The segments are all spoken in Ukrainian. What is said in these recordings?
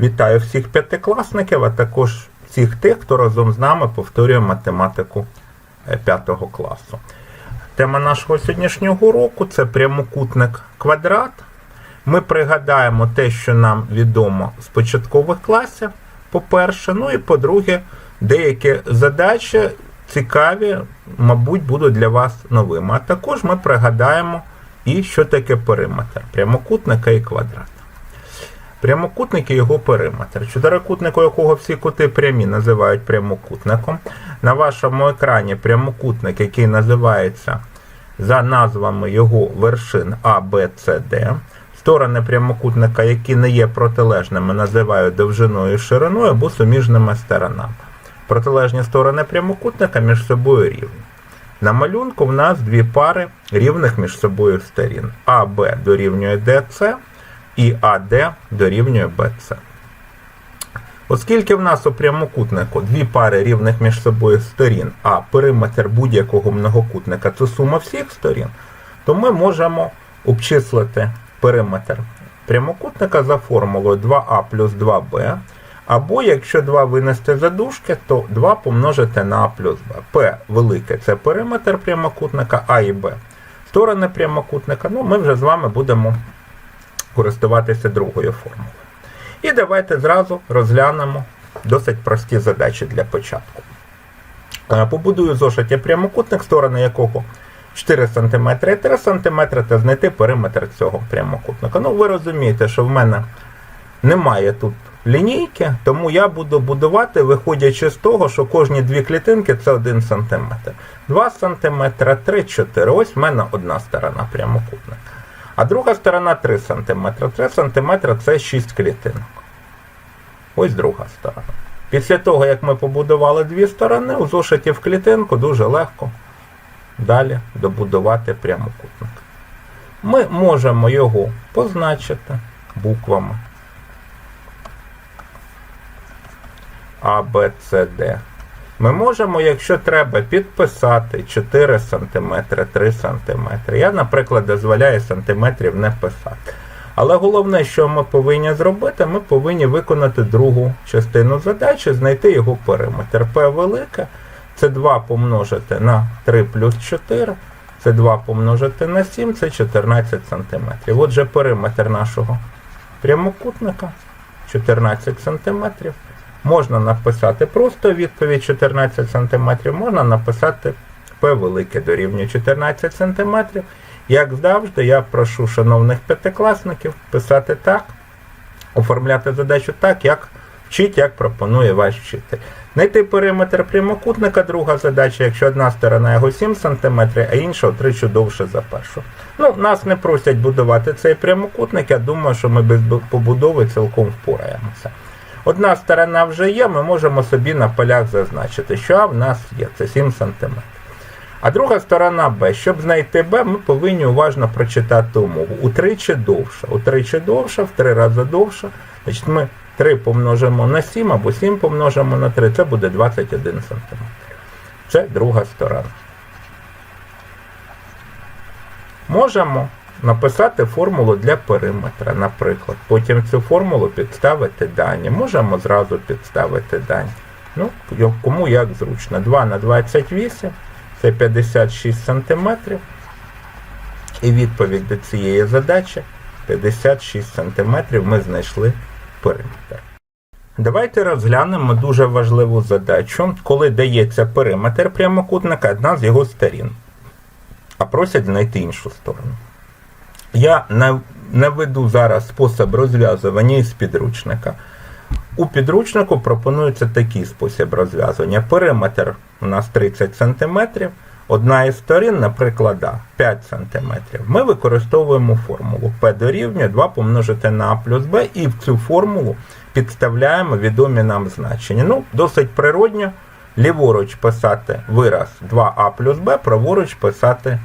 Вітаю всіх п'ятикласників, а також всіх тих, хто разом з нами повторює математику е, п'ятого класу. Тема нашого сьогоднішнього уроку це прямокутник квадрат. Ми пригадаємо те, що нам відомо з початкових класів, по-перше. Ну і по-друге, деякі задачі цікаві, мабуть, будуть для вас новими. А також ми пригадаємо і що таке периметр прямокутника і квадрата. Прямокутник і його периметр. Чотирикутник, у якого всі кути прямі, називають прямокутником. На вашому екрані прямокутник, який називається за назвами його вершин А, Б, С, Д. Сторони прямокутника, які не є протилежними, називають довжиною і шириною або суміжними сторонами. Протилежні сторони прямокутника між собою рівні. На малюнку в нас дві пари рівних між собою сторін. АБ дорівнює ДЦ і АД дорівнює БЦ. Оскільки в нас у прямокутнику дві пари рівних між собою сторін, а периметр будь-якого многокутника це сума всіх сторін, то ми можемо обчислити периметр прямокутника за формулою 2а плюс 2b. Або якщо 2 винести за дужки, то 2 помножити на а плюс b. P велике це периметр прямокутника, А і Б. Сторони прямокутника, ну ми вже з вами будемо користуватися другою формулою. І давайте зразу розглянемо досить прості задачі для початку. Е, Побудую в зошиті прямокутник, сторони якого 4 см і 3 см, та знайти периметр цього прямокутника. Ну, ви розумієте, що в мене немає тут лінійки, тому я буду будувати, виходячи з того, що кожні дві клітинки це 1 см. 2 см, 3, 4. Ось в мене одна сторона прямокутника. А друга сторона 3 см. 3 см це 6 клітинок. Ось друга сторона. Після того, як ми побудували дві сторони, у зошиті в клітинку дуже легко далі добудувати прямокутник. Ми можемо його позначити буквами А, Б, С, Д. Ми можемо, якщо треба, підписати 4 см, 3 см. Я, наприклад, дозволяю сантиметрів не писати. Але головне, що ми повинні зробити, ми повинні виконати другу частину задачі, знайти його периметр. P велике це 2 помножити на 3 плюс 4, це 2 помножити на 7, це 14 см. Отже, периметр нашого прямокутника 14 см. Можна написати просто відповідь 14 см, можна написати P велике дорівнює 14 см. Як завжди, я прошу шановних п'ятикласників писати так, оформляти задачу так, як вчить, як пропонує ваш вчитель. Знайти периметр прямокутника, друга задача, якщо одна сторона його 7 см, а інша втричі довше за першу. Ну, нас не просять будувати цей прямокутник, я думаю, що ми без побудови цілком впораємося. Одна сторона вже є, ми можемо собі на полях зазначити, що А в нас є, це 7 см. А друга сторона Б. Щоб знайти Б, ми повинні уважно прочитати умову. Утричі довше. Утричі довше, в три рази довше. Значить, ми 3 помножимо на 7 або 7 помножимо на 3, це буде 21 см. Це друга сторона. Можемо написати формулу для периметра, наприклад. Потім цю формулу підставити дані. Можемо зразу підставити дані. Ну, кому як зручно. 2 на 28 це 56 см. І відповідь до цієї задачі 56 см ми знайшли периметр. Давайте розглянемо дуже важливу задачу, коли дається периметр прямокутника одна з його сторін, а просять знайти іншу сторону. Я наведу зараз спосіб розв'язування із підручника. У підручнику пропонується такий спосіб розв'язування. Периметр у нас 30 см, одна із сторін, наприклад, 5 см. Ми використовуємо формулу P дорівнює 2 помножити на А плюс Б і в цю формулу підставляємо відомі нам значення. Ну, досить природньо ліворуч писати вираз 2А плюс Б, праворуч писати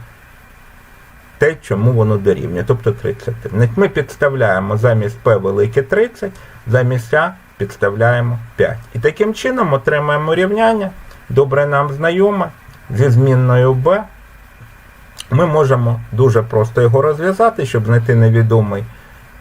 те, чому воно дорівнює, тобто 30. Ми підставляємо замість P велике 30, замість А підставляємо 5. І таким чином отримаємо рівняння, добре нам знайоме, зі змінною b. Ми можемо дуже просто його розв'язати, щоб знайти невідомий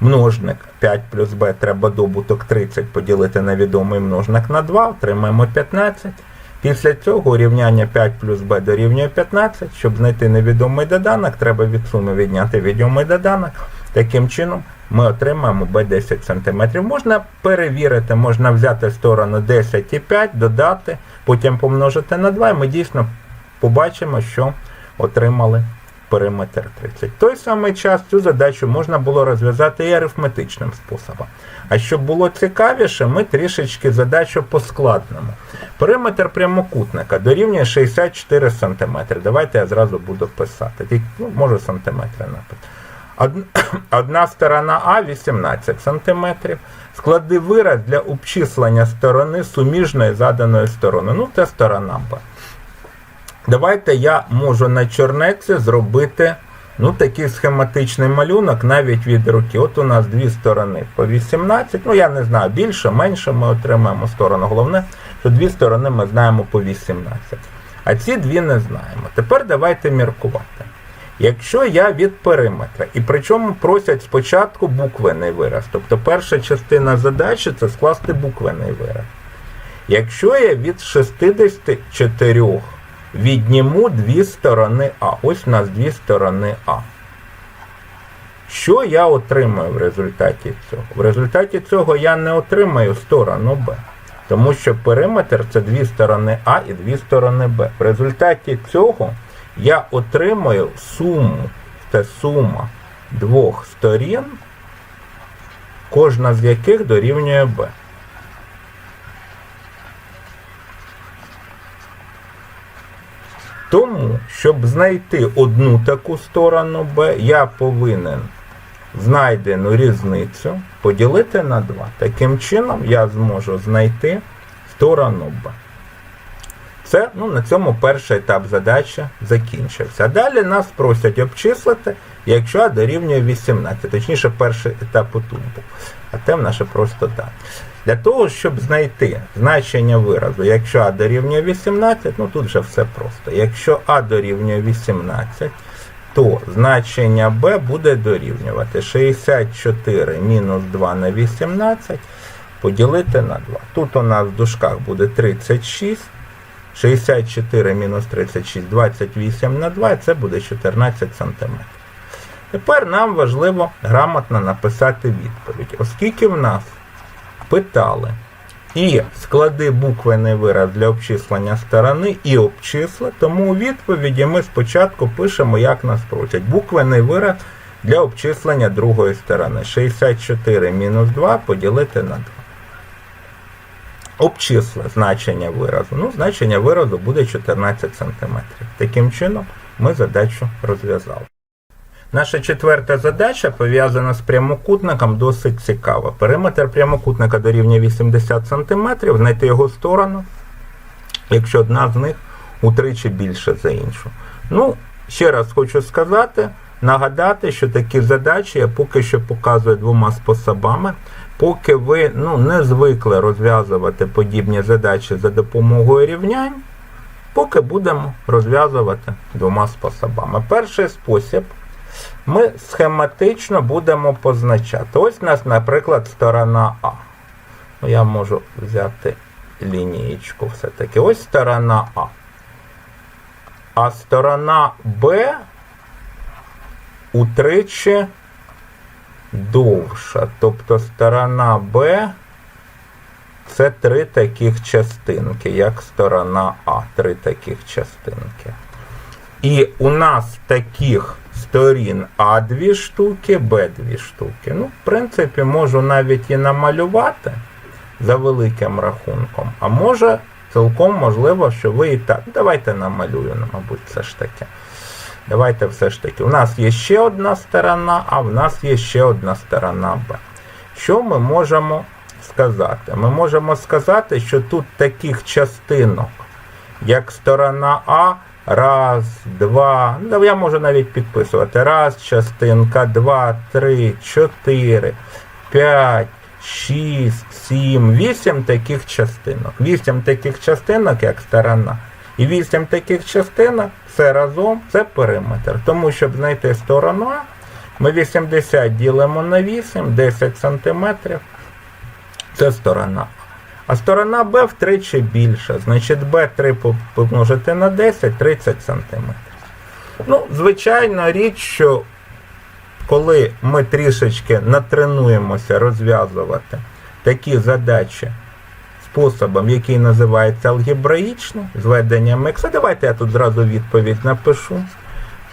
Множник 5 плюс b треба добуток 30 поділити на відомий множник на 2, отримаємо 15. Після цього рівняння 5 плюс b дорівнює 15. Щоб знайти невідомий доданок, треба від суми відняти відомий доданок. Таким чином ми отримаємо b 10 см. Можна перевірити, можна взяти сторону 10 і 5, додати, потім помножити на 2, і ми дійсно побачимо, що отримали периметр 30. В той самий час цю задачу можна було розв'язати і арифметичним способом. А щоб було цікавіше, ми трішечки задачу поскладнемо. Периметр прямокутника дорівнює 64 см. Давайте я зразу буду писати. Ну, можу сантиметри написати. Одна сторона А 18 см. Склади вираз для обчислення сторони суміжної заданої сторони. Ну, це сторона Б. Давайте я можу на чорнеці зробити ну, такий схематичний малюнок навіть від руки. От у нас дві сторони по 18. Ну, я не знаю, більше, менше ми отримаємо сторону. Головне, що дві сторони ми знаємо по 18. А ці дві не знаємо. Тепер давайте міркувати. Якщо я від периметра, і причому просять спочатку буквений вираз, тобто перша частина задачі це скласти буквений вираз. Якщо я від 64 відніму дві сторони А, ось у нас дві сторони А. Що я отримаю в результаті цього? В результаті цього я не отримаю сторону Б. Тому що периметр це дві сторони А і дві сторони Б. В результаті цього я отримаю суму, це сума двох сторін, кожна з яких дорівнює Б. Тому, щоб знайти одну таку сторону Б, я повинен знайдену різницю поділити на 2. Таким чином я зможу знайти сторону Б. Це ну, на цьому перший етап задачі закінчився. Далі нас просять обчислити, якщо А дорівнює 18. Точніше, перший етап отут був. А те наше просто так. Для того, щоб знайти значення виразу, якщо А дорівнює 18, ну тут вже все просто. Якщо А дорівнює 18, то значення b буде дорівнювати 64 мінус 2 на 18 поділити на 2. Тут у нас в дужках буде 36. 64 мінус 36, 28 на 2, і це буде 14 см. Тепер нам важливо грамотно написати відповідь. Оскільки в нас питали і склади буквений вираз для обчислення сторони, і обчисли, тому у відповіді ми спочатку пишемо, як нас просять. Буквений вираз для обчислення другої сторони. 64 мінус 2 поділити на 2. Обчисли значення виразу. Ну, значення виразу буде 14 см. Таким чином ми задачу розв'язали. Наша четверта задача пов'язана з прямокутником досить цікава. Периметр прямокутника дорівнює 80 см, знайти його сторону, якщо одна з них утричі більше за іншу. Ну, ще раз хочу сказати, нагадати, що такі задачі я поки що показую двома способами. Поки ви ну, не звикли розв'язувати подібні задачі за допомогою рівнянь, поки будемо розв'язувати двома способами. Перший спосіб ми схематично будемо позначати. Ось у нас, наприклад, сторона А. Ну, Я можу взяти лінієчку все-таки. Ось сторона А. А сторона Б утричі довша. Тобто сторона Б це три таких частинки, як сторона А. Три таких частинки. І у нас таких сторін А дві штуки, Б дві штуки. Ну, в принципі, можу навіть і намалювати за великим рахунком. А може, цілком можливо, що ви і так. Давайте намалюю, мабуть, все ж таки. Давайте все ж таки. У нас є ще одна сторона, а в нас є ще одна сторона Б. Що ми можемо сказати? Ми можемо сказати, що тут таких частинок, як сторона А, раз, два, ну, я можу навіть підписувати. Раз, частинка, два, три, чотири, п'ять, шість, сім, вісім таких частинок. Вісім таких частинок, як сторона. І вісім таких частинок, все разом це периметр. Тому, щоб знайти сторону Ми 80 ділимо на 8, 10 сантиметрів. Це сторона. А сторона Б втричі більша. Значить, Б3 помножити на 10, 30 сантиметрів. Ну, звичайно, річ, що коли ми трішечки натренуємося розв'язувати такі задачі способом, який називається алгебраїчний, зведенням х, а давайте я тут зразу відповідь напишу,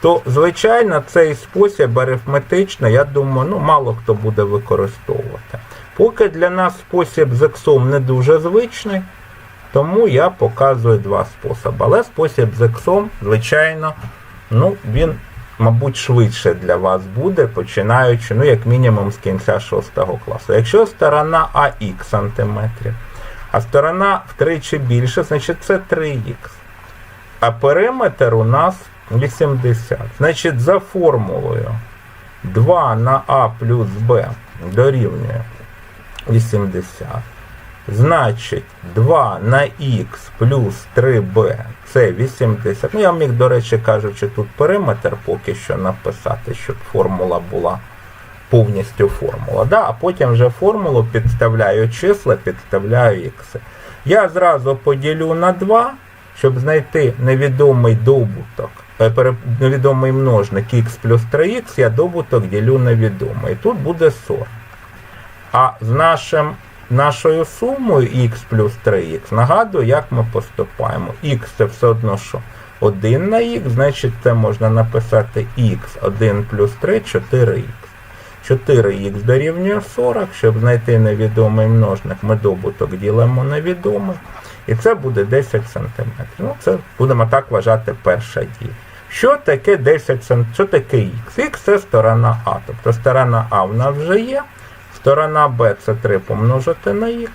то, звичайно, цей спосіб арифметично, я думаю, ну, мало хто буде використовувати. Поки для нас спосіб з іксом не дуже звичний, тому я показую два способи. Але спосіб з іксом, звичайно, ну, він, мабуть, швидше для вас буде, починаючи, ну, як мінімум, з кінця 6 класу. Якщо сторона АХ сантиметрів, а сторона втричі більше, значить це 3х. А периметр у нас 80. Значить, за формулою 2 на А плюс Б дорівнює 80. Значить, 2 на х плюс 3b це 80. Ну, я міг, до речі, кажучи, тут периметр поки що написати, щоб формула була повністю формула. Да? А потім вже формулу підставляю числа, підставляю х. Я зразу поділю на 2, щоб знайти невідомий добуток, е, невідомий множник х плюс 3х, я добуток ділю на відомий. Тут буде 40. А з нашим, нашою сумою х плюс 3х, нагадую, як ми поступаємо. х це все одно що 1 на х, значить це можна написати х 1 плюс 3 4х. 4х дорівнює 40, щоб знайти невідомий множник, ми добуток ділимо на. І це буде 10 см. Ну, це будемо так вважати перша дія. Що таке 10 см? Що таке х? Х це сторона А. Тобто сторона А в нас вже є. Сторона Б це 3 помножити на х.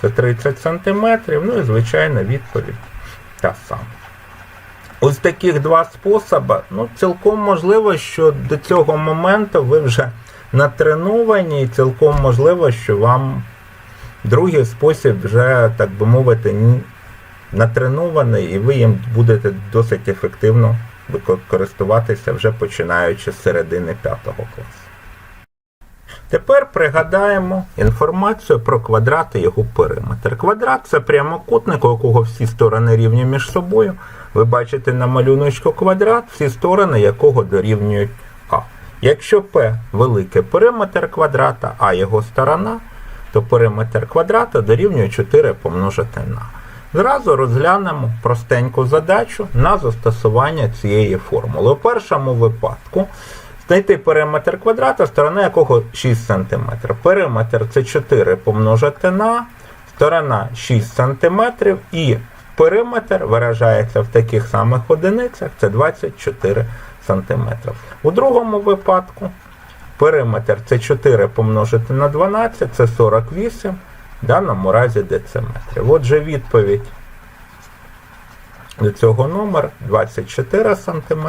Це 30 см. Ну і звичайно відповідь та сама. Ось таких два способи. Ну, цілком можливо, що до цього моменту ви вже натреновані, і цілком можливо, що вам другий спосіб вже, так би мовити, натренований, і ви їм будете досить ефективно користуватися вже починаючи з середини 5 класу. Тепер пригадаємо інформацію про квадрат і його периметр. Квадрат це прямокутник, у якого всі сторони рівні між собою. Ви бачите на малюночку квадрат, всі сторони якого дорівнюють А. Якщо P великий периметр квадрата, а його сторона, то периметр квадрата дорівнює 4 помножити на. Зразу розглянемо простеньку задачу на застосування цієї формули. У першому випадку знайти периметр квадрата, сторона якого 6 см. Периметр це 4 помножити на, сторона 6 см і периметр виражається в таких самих одиницях, це 24 см. У другому випадку периметр це 4 помножити на 12, це 48, в даному разі дециметрів. Отже, відповідь до цього номер 24 см,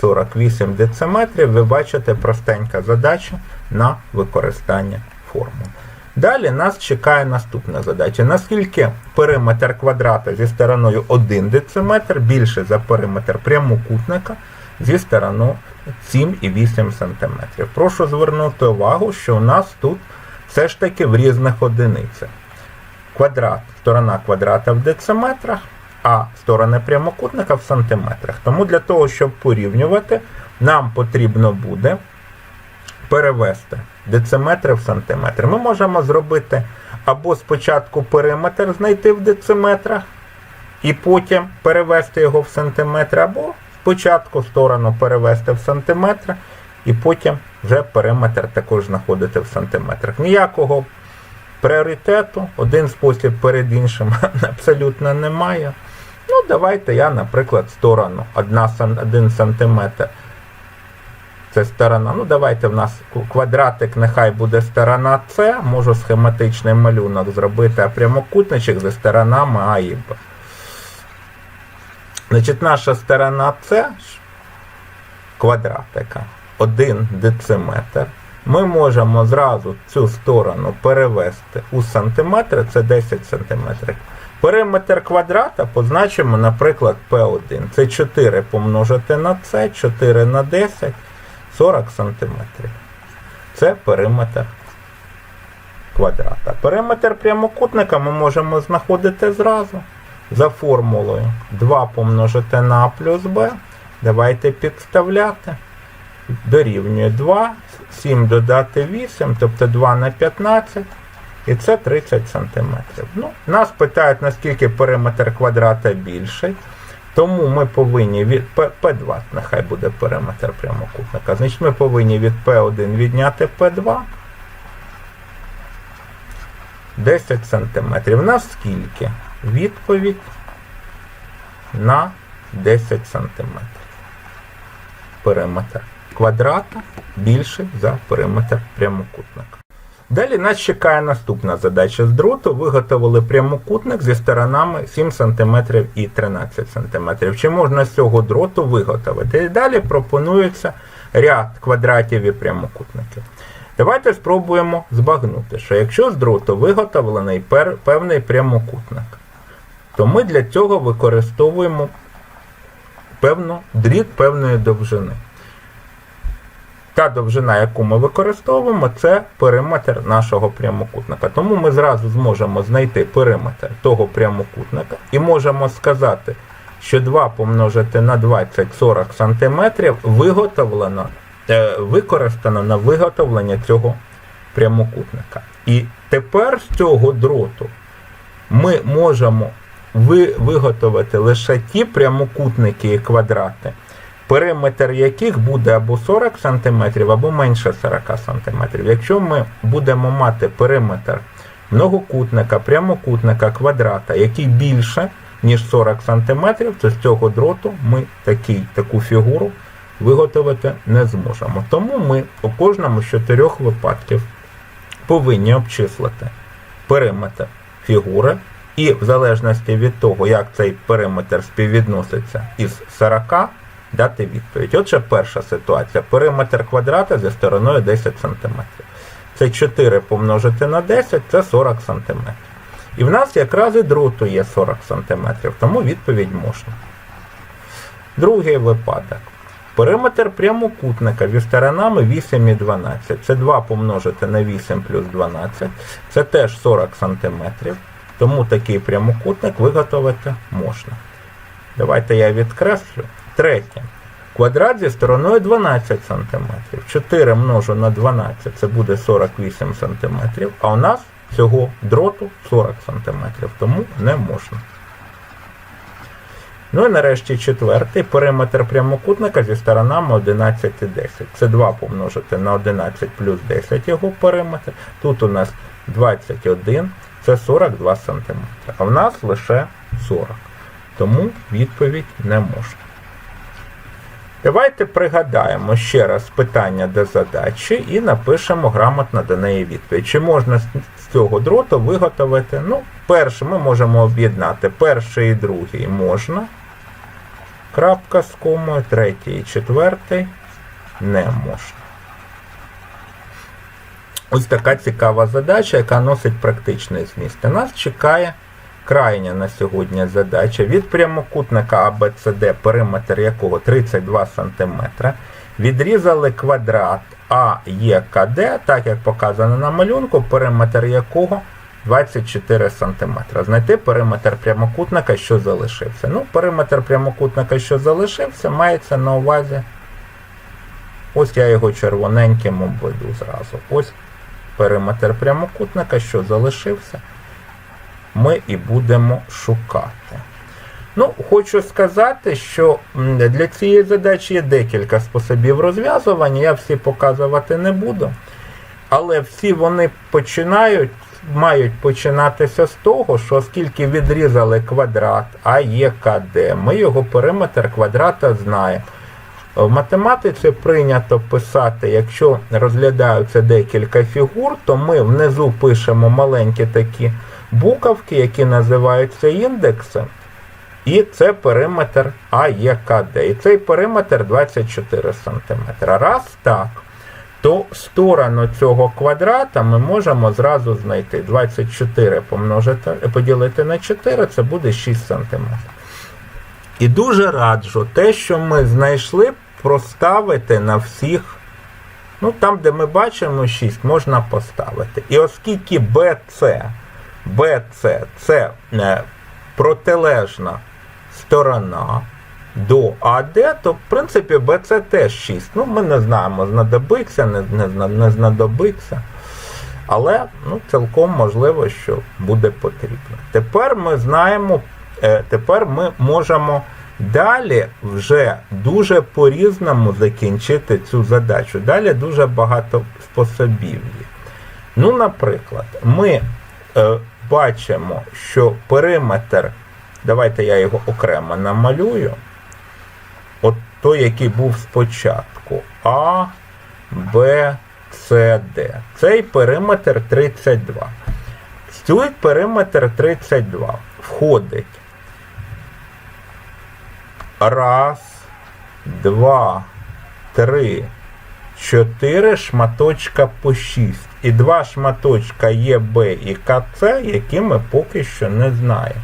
48 дециметрів. Ви бачите простенька задача на використання формул. Далі нас чекає наступна задача. Наскільки периметр квадрата зі стороною 1 дециметр більше за периметр прямокутника зі стороною 7,8 см. Прошу звернути увагу, що у нас тут все ж таки в різних одиницях. Квадрат, сторона квадрата в дециметрах, а сторони прямокутника в сантиметрах. Тому для того, щоб порівнювати, нам потрібно буде перевести дециметри в сантиметри. Ми можемо зробити або спочатку периметр знайти в дециметрах, і потім перевести його в сантиметри, або спочатку сторону перевести в сантиметри, і потім вже периметр також знаходити в сантиметрах. Ніякого пріоритету, один спосіб перед іншим абсолютно немає. Ну, давайте я, наприклад, сторону 1 см. Це сторона. Ну, давайте в нас квадратик, нехай буде сторона С. Можу схематичний малюнок зробити, а прямокутничок за сторонами А і Б. Значить, наша сторона С квадратика 1 дециметр. Ми можемо зразу цю сторону перевести у сантиметри, це 10 сантиметрів. Периметр квадрата позначимо, наприклад, P1. Це 4 помножити на С, 4 на 10, 40 см. Це периметр квадрата. Периметр прямокутника ми можемо знаходити зразу за формулою 2 помножити на А плюс Б. Давайте підставляти. Дорівнює 2, 7 додати 8, тобто 2 на 15. І це 30 см. Ну, нас питають, наскільки периметр квадрата більший. Тому ми повинні від П- P2, нехай буде периметр прямокутника. Значить, ми повинні від P1 відняти P2. 10 см. нас скільки? Відповідь на 10 см. Периметр квадрата більший за периметр прямокутника. Далі нас чекає наступна задача з дроту. Виготовили прямокутник зі сторонами 7 см і 13 см. Чи можна з цього дроту виготовити? І далі пропонується ряд квадратів і прямокутників. Давайте спробуємо збагнути, що якщо з дроту виготовлений певний прямокутник, то ми для цього використовуємо певну дріт певної довжини. Та довжина, яку ми використовуємо, це периметр нашого прямокутника. Тому ми зразу зможемо знайти периметр того прямокутника і можемо сказати, що 2 помножити на 20 40 см виготовлено, е, використано на виготовлення цього прямокутника. І тепер з цього дроту ми можемо ви, виготовити лише ті прямокутники і квадрати, периметр яких буде або 40 см, або менше 40 см. Якщо ми будемо мати периметр многокутника, прямокутника, квадрата, який більше, ніж 40 см, то з цього дроту ми такий, таку фігуру виготовити не зможемо. Тому ми у кожному з чотирьох випадків повинні обчислити периметр фігури, і в залежності від того, як цей периметр співвідноситься із 40, дати відповідь. Отже, перша ситуація. Периметр квадрата зі стороною 10 см. Це 4 помножити на 10, це 40 см. І в нас якраз і дроту є 40 см, тому відповідь можна. Другий випадок. Периметр прямокутника зі сторонами 8 і 12. Це 2 помножити на 8 плюс 12. Це теж 40 см. Тому такий прямокутник виготовити можна. Давайте я відкреслю. Третє. Квадрат зі стороною 12 см. 4 множу на 12 це буде 48 см. А у нас цього дроту 40 см, тому не можна. Ну і нарешті четвертий периметр прямокутника зі сторонами 11 і 10. Це 2 помножити на 11 плюс 10 його периметр. Тут у нас 21, це 42 см. А в нас лише 40. Тому відповідь не можна. Давайте пригадаємо ще раз питання до задачі і напишемо грамотно до неї відповідь. Чи можна з цього дроту виготовити? Ну, перше ми можемо об'єднати перший і другий можна. Крапка з комою, третій і четвертий не можна. Ось така цікава задача, яка носить практичний зміст. Нас чекає крайня на сьогодні задача від прямокутника ABCD, периметр якого 32 см. Відрізали квадрат AEKD, так як показано на малюнку, периметр якого 24 см. Знайти периметр прямокутника, що залишився. Ну, периметр прямокутника, що залишився, мається на увазі. Ось я його червоненьким обведу зразу. Ось периметр прямокутника, що залишився, ми і будемо шукати. Ну, хочу сказати, що для цієї задачі є декілька способів розв'язування, я всі показувати не буду. Але всі вони починають, мають починатися з того, що оскільки відрізали квадрат АЄКД, ми його периметр квадрата знаємо. В математиці прийнято писати, якщо розглядаються декілька фігур, то ми внизу пишемо маленькі такі буковки, які називаються індекси. І це периметр АЄКД. І цей периметр 24 см. Раз так, то сторону цього квадрата ми можемо зразу знайти. 24 помножити, поділити на 4, це буде 6 см. І дуже раджу те, що ми знайшли, проставити на всіх Ну, там, де ми бачимо 6, можна поставити. І оскільки BC, BC це е, протилежна сторона до АД, то в принципі BC теж 6. Ну, ми не знаємо, знадобиться, не, не, не знадобиться. Але ну, цілком можливо, що буде потрібно. Тепер ми знаємо, е, тепер ми можемо далі вже дуже по-різному закінчити цю задачу. Далі дуже багато способів є. Ну, наприклад, ми е, бачимо, що периметр, давайте я його окремо намалюю. От той, який був спочатку. А, Б, С, Д. Цей периметр 32. В цей периметр 32 входить раз, два, три, чотири шматочка по 6. І два шматочка Є, Б і КЦ, які ми поки що не знаємо.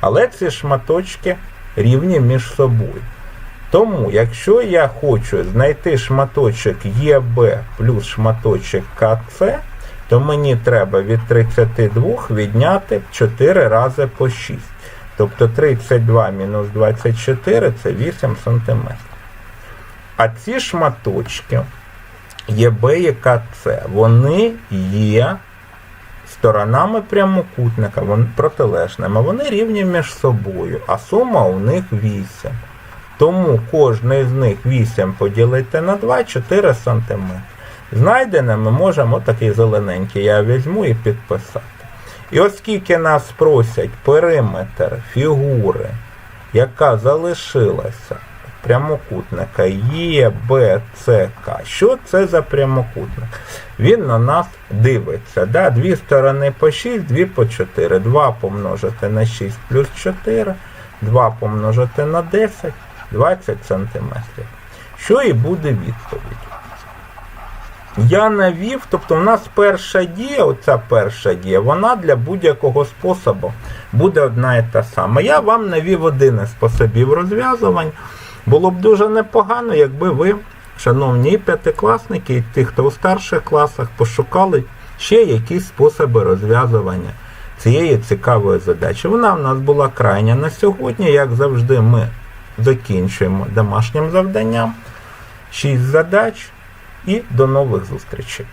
Але ці шматочки рівні між собою. Тому, якщо я хочу знайти шматочок ЄБ плюс шматочок КЦ, то мені треба від 32 відняти 4 рази по 6. Тобто 32 мінус 24 це 8 см. А ці шматочки ЄБ і КЦ, вони є сторонами прямокутника, вони протилежними, вони рівні між собою, а сума у них 8. Тому кожний з них 8 поділити на 2 4 см. Знайдене ми можемо такий зелененький я візьму і підписати. І оскільки нас просять периметр фігури, яка залишилася прямокутника Є, Б, Що це за прямокутник? Він на нас дивиться. Да? Дві сторони по 6, дві по 4. 2 помножити на 6 плюс 4, 2 помножити на 10, 20 сантиметрів. Що і буде відповідь? Я навів, тобто в нас перша дія, оця перша дія, вона для будь-якого способу буде одна і та сама. Я вам навів один із способів розв'язувань. Було б дуже непогано, якби ви, шановні п'ятикласники, і ті, хто у старших класах, пошукали ще якісь способи розв'язування цієї цікавої задачі. Вона в нас була крайня на сьогодні. Як завжди, ми закінчуємо домашнім завданням. 6 задач і до нових зустрічей.